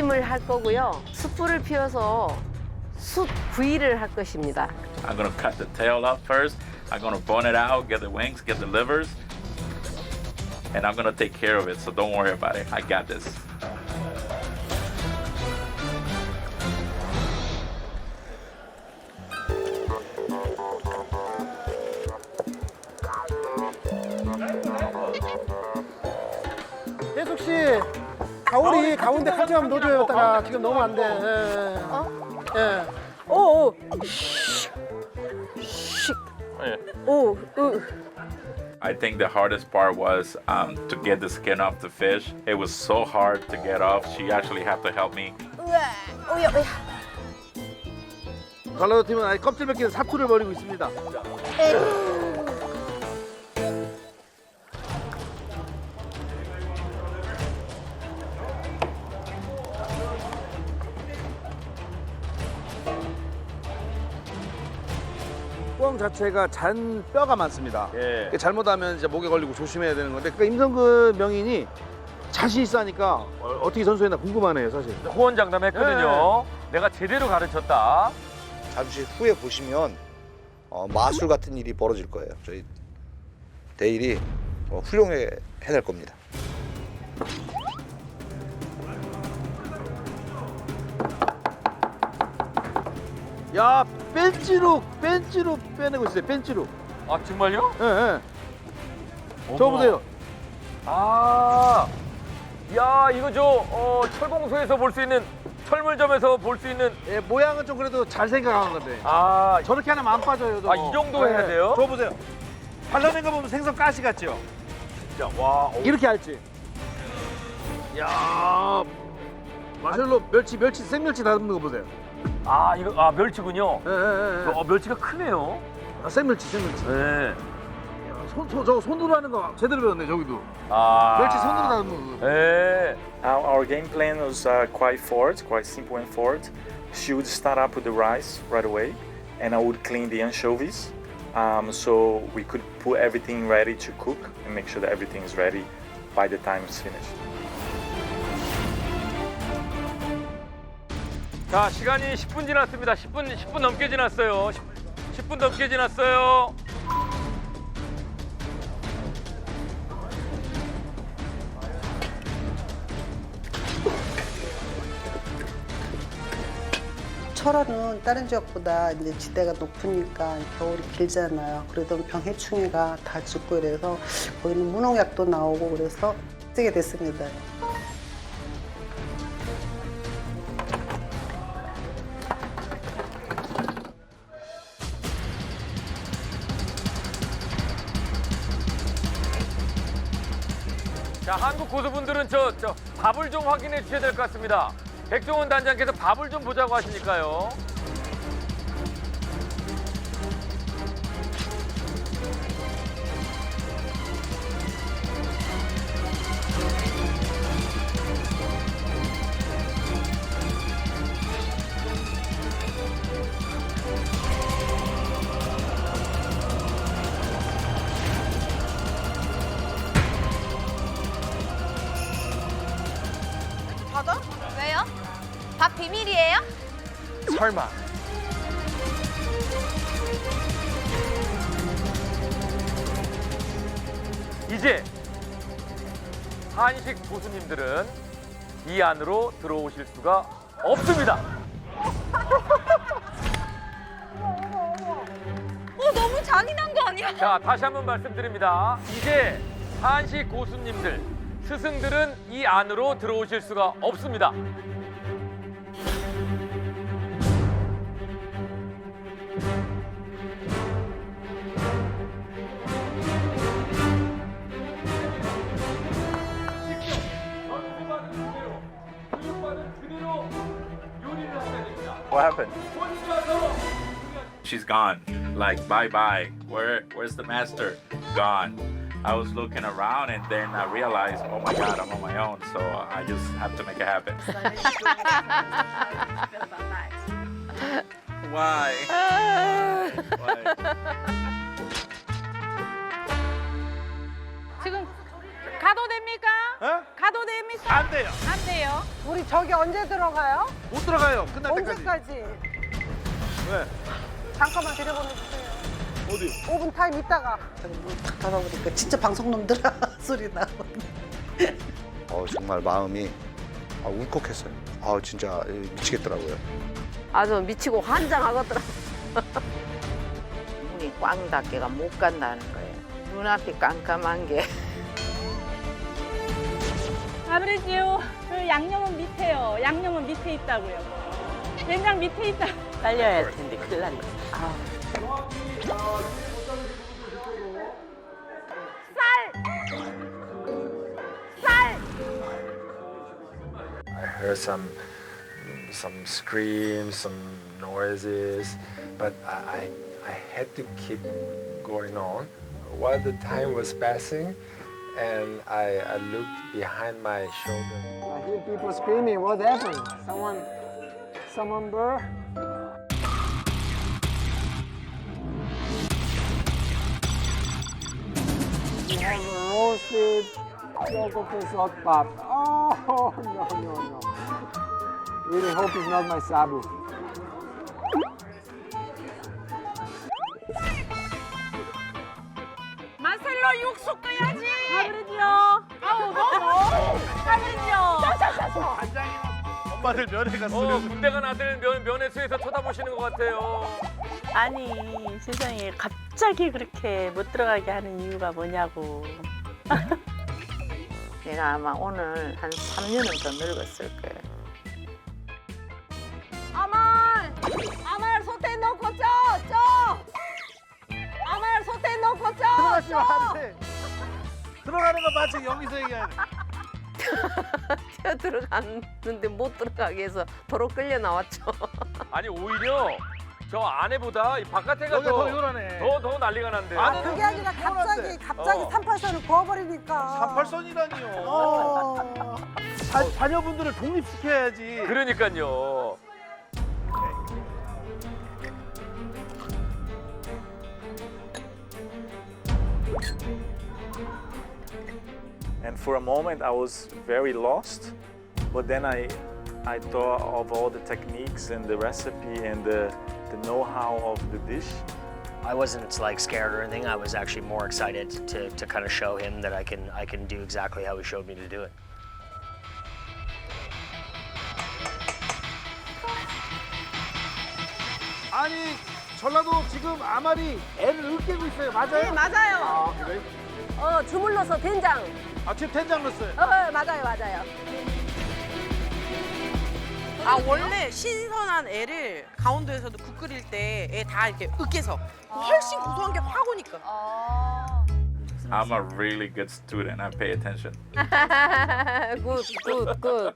게찜을 할 거고요. 숯불을 피워서 숯 구이를 할 것입니다. I'm gonna cut the tail up first. I'm gonna bone it out, get the wings, get the livers, and I'm gonna take care of it. So don't worry about it. I got this. 가오리 가운데 칼집 한번 넣어줘요. 다가 지금 너무 안 돼. 예. 어? 예. 오, 오. 슉. 슉. 오, 으. I think the hardest part was um, to get the skin off the fish. It was so hard to get off. She actually had to help me. 으아. 오야, 오야. 갈라도 팀은 아예 껍질 벗기는 사투를 벌이고 있습니다. 꽝 자체가 잔 뼈가 많습니다. 예. 잘못하면 이제 목에 걸리고 조심해야 되는 건데 그러니까 임성근 명인이 자신 있어 하니까 어, 어떻게 선수했나 궁금하네요 사실. 호언장담했거든요. 내가 제대로 가르쳤다. 잠시 후에 보시면 어, 마술 같은 일이 벌어질 거예요. 저희 대일이 어, 훌륭해 해낼 겁니다. 야 벤치로 벤치로 빼내고 있어요 벤치로 아 정말요? 예, 예. 어머. 저 보세요 아, 야 이거 저 어, 철공소에서 볼 수 있는 철물점에서 볼 수 있는 예, 모양은 좀 그래도 잘 생각한 건데 아, 저렇게 하면 안 빠져요 저. 아, 이 정도 해야 돼요? 저 보세요 발라낸 거 보면 생선 가시 같죠 진짜 와. 어, 이렇게 할지 야 마셜로 멸치 멸치 생멸치 다듬는 거 보세요 아 이거 아 멸치군요. 예, 예, 예. 어, 멸치가 크네요. 아, 생멸치 생멸치 네. 야, 손, 손, 저거 손으로 하는 거 제대로 배웠네 저기도 아. 멸치 손으로 다듬는 거 네. Our, our game plan was uh, quite forward, quite simple and forward. She would start up with the rice right away, and I would clean the anchovies, um, so we could put everything ready to cook and make sure that everything is ready by the time it's finished. 자 시간이 10분 지났습니다. 10분 10분 넘게 지났어요. 10, 분 넘게 지났어요. 철원은 다른 지역보다 이제 지대가 높으니까 겨울이 길잖아요. 그래도 병해충해가 다 죽고 이래서 거기는 무농약도 나오고 그래서 쓰게 됐습니다. 자 한국 고수분들은 저, 저 밥을 좀 확인해 주셔야 될 것 같습니다. 백종원 단장께서 밥을 좀 보자고 하시니까요. 밥 비밀이에요? 설마 이제 한식 고수님들은 이 안으로 들어오실 수가 없습니다. 어 너무 잔인한 거 아니야? 자, 다시 한번 말씀드립니다. 이제 한식 고수님들, 스승들은 이 안으로 들어오실 수가 없습니다. What happened? She's gone. Like bye bye. Where where's the master? Gone. I was looking around and then I realized, oh my god, I'm on my own. So uh, I just have to make it happen. Why? Why? 가도 됩니까? 어? 가도 됩니까? 안 돼요. 안 돼요. 우리 저기 언제 들어가요? 못 들어가요. 끝날 때까지. 언제까지? 왜? 잠깐만 데려보내주세요. 어디? 5분 타임 있다가. 문탁 닫아보니까 진짜 방송놈들아 소리 나오네. 어, 정말 마음이 아, 울컥했어요. 아, 진짜 미치겠더라고요. 아주 미치고 환장하겠더라. 문이 꽝 닫기가 못 간다는 거예요. 눈앞이 깜깜한 게. 아버지요, 그 양념은 밑에요. 양념은 밑에 있다고요. 된장 밑에 있다. 빨려야 할 텐데 큰일 났네. 아, I heard some some screams, some noises, but I, I, I had to keep going on. While the time was passing, and I, I looked behind my shoulder. I hear people screaming. What happened? Someone, someone burr? We have a roasted chocolate pop. Oh no no no! Really hope it's not my sabu. 엄마들 면회가 어, 쓰려고. 군대 간 아들 면, 면회소에서 쳐다보시는 것 같아요. 아니 세상에 갑자기 그렇게 못 들어가게 하는 이유가 뭐냐고. 내가 아마 오늘 한 3년은 더 늙었을 거예요. 아말! 아말 소태 넣고 쪄! 쪄! 아말 소태 넣고 쪄! 들어가시면 안 돼. 들어가는 거 마치 여기서 돼. 뛰어 들어갔는데 못 들어가게 해서 도로 끌려 나왔죠. 아니 오히려 저 아내보다 이 바깥에가 여기가 더 더, 요란해. 더, 더 난리가 난대요. 아내는 그게 아니라 갑자기. 갑자기 어. 38선을 그어버리니까. 38선이라니요. 어. 자, 자녀분들을 독립시켜야지. 그러니까요. And for a moment, I was very lost. But then I, I thought of all the techniques and the recipe and the, the know-how of the dish. I wasn't like scared or anything. I was actually more excited to, to kind of show him that I can I can do exactly how he showed me to do it. 아니 전라도 지금 아말이 애를 으깨고 있어요. 맞아요? 네, 맞아요. 아 그래? 어, 주물러서 된장. 아 지금 된장 넣었어요. 어, 맞아요, 맞아요. 아 원래 신선한 애를 강원도에서도 국 끓일 때 애 다 이렇게 으깨서 훨씬 고소한 게 확 오니까. I'm a really good student. I pay attention. 굿, 굿, 굿.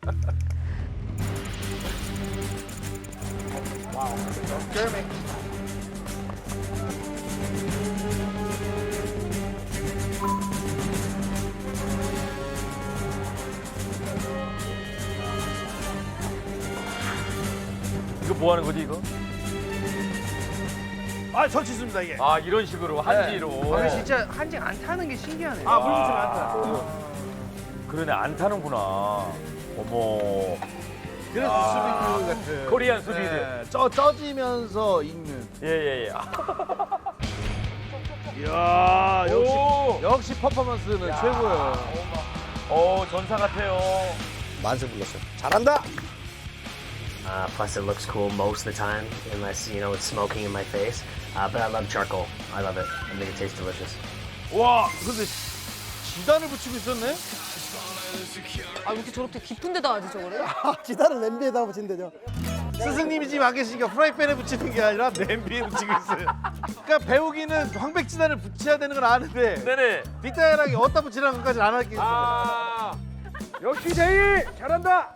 이 뭐 하는 거지 이거? 아 절치습니다 이게. 아 이런 식으로 한지로. 아, 진짜 한지 안 타는 게 신기하네. 아 물 붙이면 안 타. 그러네 안 타는구나. 어머. 그래서 수비드 같은. 코리안 수비드. 네, 쪄 쪄지면서 익는. 예예예. 이야 역시 오. 역시 퍼포먼스는 최고예요. 어 전사 같아요. 만세 불렀어요. 잘한다. Uh, plus, it looks cool most of the time, unless you know it's smoking in my face. Uh, but I love charcoal. I love it. I think it tastes delicious. 와 근데 지단을 붙이고 있었네. 아, 왜 이렇게 저렇게 깊은 데다 하지, 저거를? 지단을 냄비에다 붙인대죠. 스승님이 지금 안 계시니까 프라이팬에 붙이는 게 아니라 냄비에 붙이고 있어요. 그러니까 배우기는 황백지단을 붙여야 되는 건 아는데 네네. 디테일하게 어디다 붙이라는 것까지는 안 할게요. 아. 역시 제이 잘한다.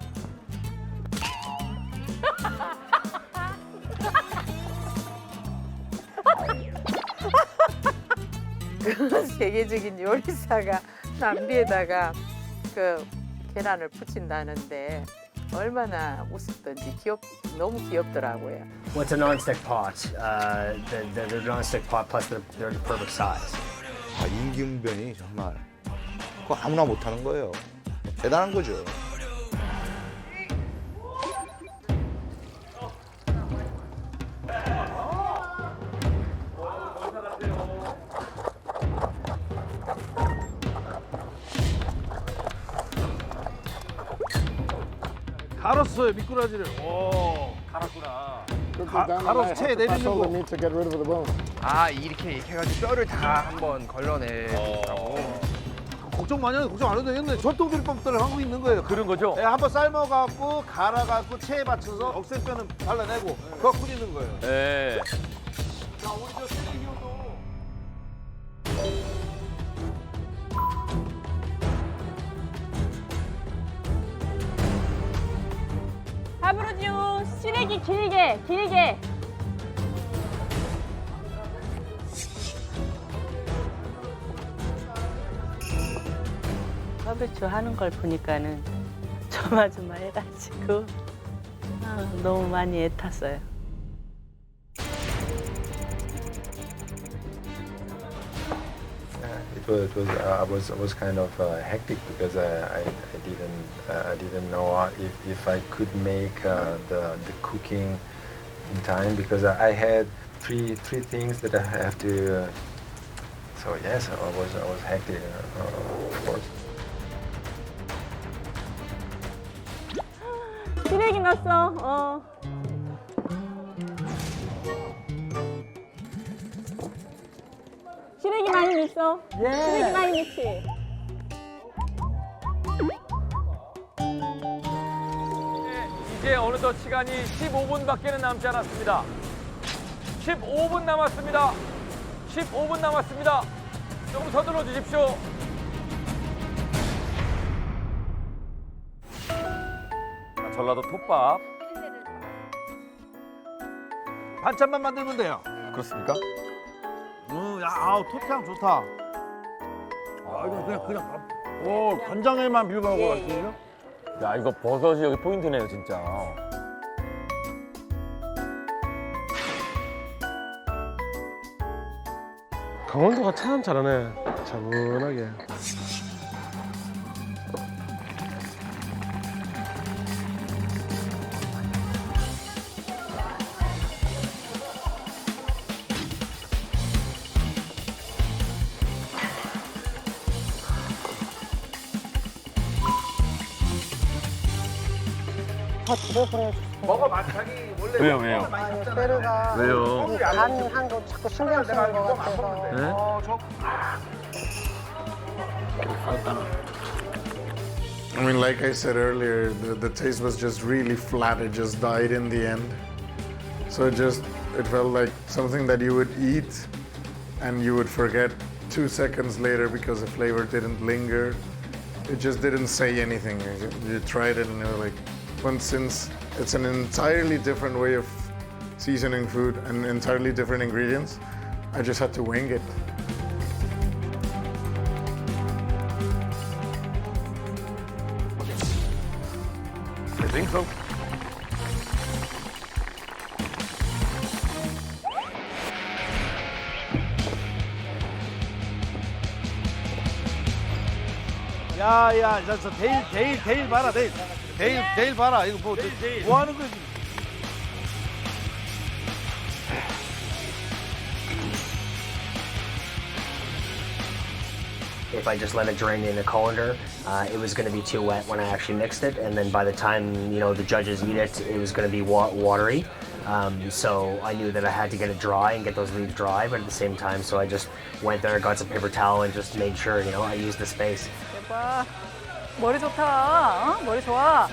그 세계적인 요리사가 남비에다가 그 계란을 붙인다는데 얼마나 웃었던지 귀엽 너무 귀엽더라고요. It's a non-stick pot. Uh, the, the, the non-stick pot plus they're, they're the perfect size. 아, 임기응변이 정말 그거 아무나 못하는 거예요. 대단한 거죠. 갈았어요 미꾸라지를. 오. 갈았구나. 가, 갈아서 체에 내리는 거. need to get rid of the bone. 아 이렇게 이렇게 해가지고 뼈를 다 한번 걸러내라고. 걱정 많이 하는데 걱정 안 해도 되겠네. 전통조리법들을 하고 있는 거예요. 그런 거죠? 예, 한번 삶아갖고 갈아갖고 체에 받쳐서 억센 뼈는 잘라내고 그거 뿌리는 거예요. 네. 하브루지오 시래기 길게 길게. 하부추 하는 걸 보니까는 조마조마해가지고 아, 너무 많이 애탔어요. was, it was uh, was was kind of uh, hectic because I, I, I didn't uh, I didn't know uh, if, if I could make uh, the the cooking in time because I I had three three things that I have to. Uh, so yes, I was I was hectic, uh, of course. 시래기 넣었어. 어. 시래기 많이 넣었어. 시래기 많이 넣지. 이제 어느덧 시간이 15분밖에는 남지 않았습니다. 15분 남았습니다. 15분 남았습니다. 조금 서둘러 주십시오. 자, 전라도 톱밥. 반찬만 만들면 돼요. 그렇습니까? 음, 야, 아우 토트향 좋다. 아, 이거 그냥 그냥 밥. 오, 간장에만 비벼 먹어 같은데요? 야, 이거 버섯이 여기 포인트네요, 진짜. 강원도가 참 잘하네. 차분하게. 더 들어보내주세요. 먹어 맛하기 원래 왜요, 왜요? 아니, 페루가 왜요? 간한거 자꾸 신경 쓰는 것 같아서. 네? 어, 저 I mean, like I said earlier, the, the taste was just really flat. It just died in the end. So it just, it felt like something that you would eat and you would forget two seconds later because the flavor didn't linger. It just didn't say anything. You, you tried it and you were like, but since it's an entirely different way of seasoning food and entirely different ingredients, I just had to wing it. I think so. 야, 야, 저, 저 데일, 데일, 데일 봐라, 데일. 데일, 데일 봐라. 이거 뭐, 저, 뭐 하는 거지? If I just let it drain in a colander, uh, it was going to be too wet when I actually mixed it, and then by the time you know the judges eat it, it was going to be wa- watery. Um, so I knew that I had to get it dry and get those leaves dry, but at the same time, so I just went there, got some paper towel, and just made sure you know I used the space. 대박. 머리 좋다. 어? 머리 좋아.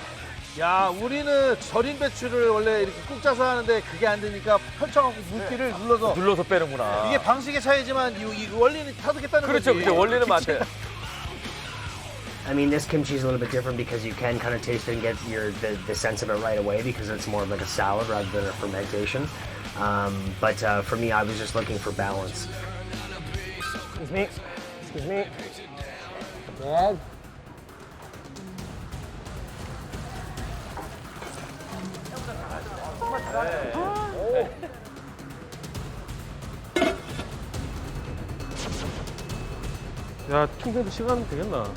야, 우리는 절인 배추를 원래 이렇게 꾹 짜서 하는데 그게 안 되니까 펼쳐갖고 물기를 눌러서. 눌러서 빼는구나. 이게 방식의 차이지만 이, 이 원리는 타득했다는 그렇죠, 거지. 그렇죠. 원리는 맞아요. I mean, this kimchi is a little bit different because you can kind of taste it and get your the, the sense of it right away because it's more of like a salad rather than a fermentation. Um, but uh, for me, I was just looking for balance. Excuse me. Excuse me. Dad. 야 충전도 시간 되겠나?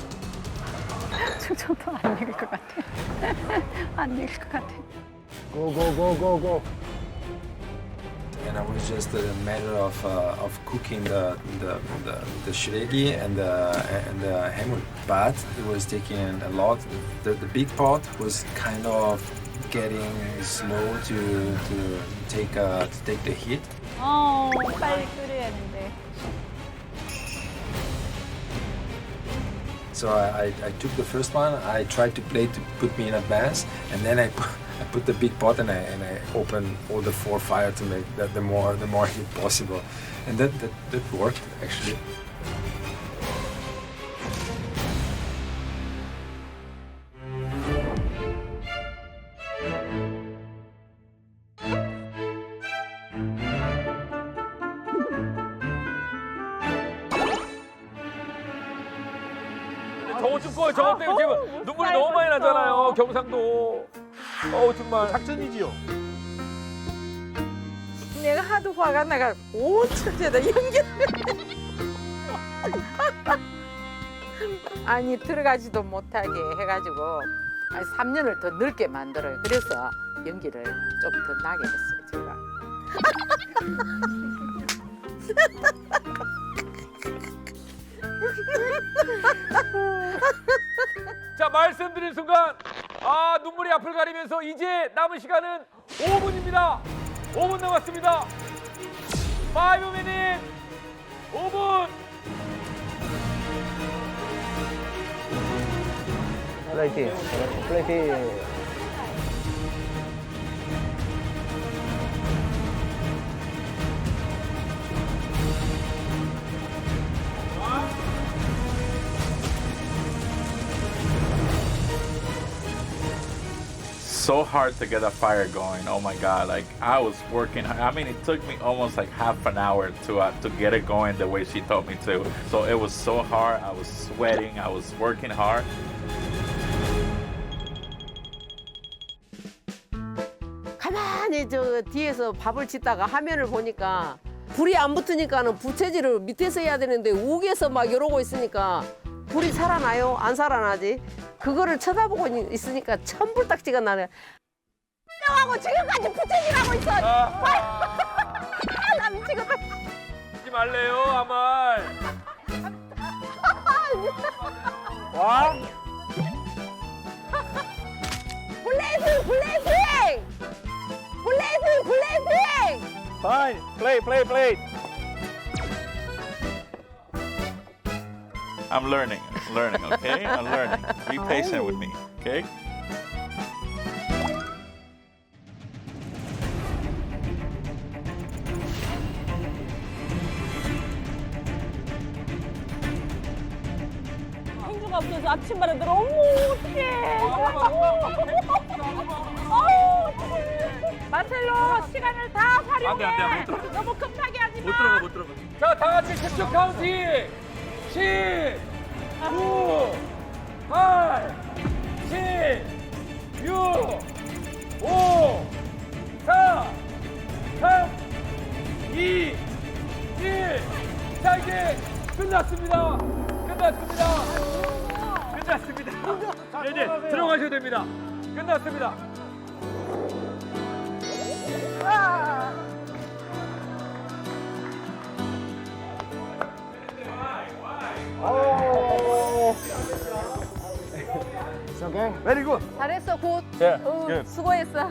충전도 안 익을 것 같아. 안 익을 것 같아. Go, go, go, go, go. and I was just a matter of uh, of cooking the the the, the shiregi and the and the hamur. But it was taking a lot. The, the big pot was kind of getting slow to to take uh, to take the heat. 어, 빨리 끓여야 하는데. So I, I, I took the first one. I tried to play to put me in advance, and then I put, I put the big pot and I and I opened all the four fire to make that the more the more heat possible, and that that, that worked actually. 작전이지요. 내가 하도 화가 나가. 온 천재다. 연기를 아니 들어가지도 못하게 해가지고 아니 3년을 더 넓게 만들어요. 그래서 연기를 좀 더 나게 했어요 제가. 자 말씀드린 순간 아 눈물이 앞을 가리면서 이제 남은 시간은 5분입니다. 5분 남았습니다. 5 minute. 5분. 플레이팅, 플레이팅. So hard to get a fire going. Oh my god! Like I was working. I mean, it took me almost like half an hour to uh, to get it going the way she told me to. So it was so hard. I was sweating. I was working hard. 가만히 저 뒤에서 밥을 짓다가 화면을 보니까 불이 안 붙으니까는 부채질을 밑에서 해야 되는데 위에서 막 이러고 있으니까 불이 살아나요? 안 살아나지? 그거를 쳐다보고 있- 있으니까 천불딱지가 나네. 하고 지금까지 부채질하고 있어. 나 미치겠다. 하지 말래요 아말. 와. 블레이징 블레이징 블레이징 블레이징 Fine. Play, play, play. I'm learning. I'm learning. Okay, I'm learning. Be patient with me. Okay. 행주가 없어서 아침마다 들어. 어머, 어떡해. 어우, 어떡해. 마셀로, 시간을 다 활용해. 안 돼, 안 돼, 못 들어가. 너무 급하게 하지 마. 못 들어가 못 들어가. 자, 다 같이 10초 카운팅. 10, 9, 8, 7, 6, 5, 4, 3, 2, 1. 자, 이제 끝났습니다. 끝났습니다. 끝났습니다. 네, 네, 들어가셔야 됩니다. 끝났습니다. It's okay. Very good. 잘했어 굿. Yeah, 응. 수고했어.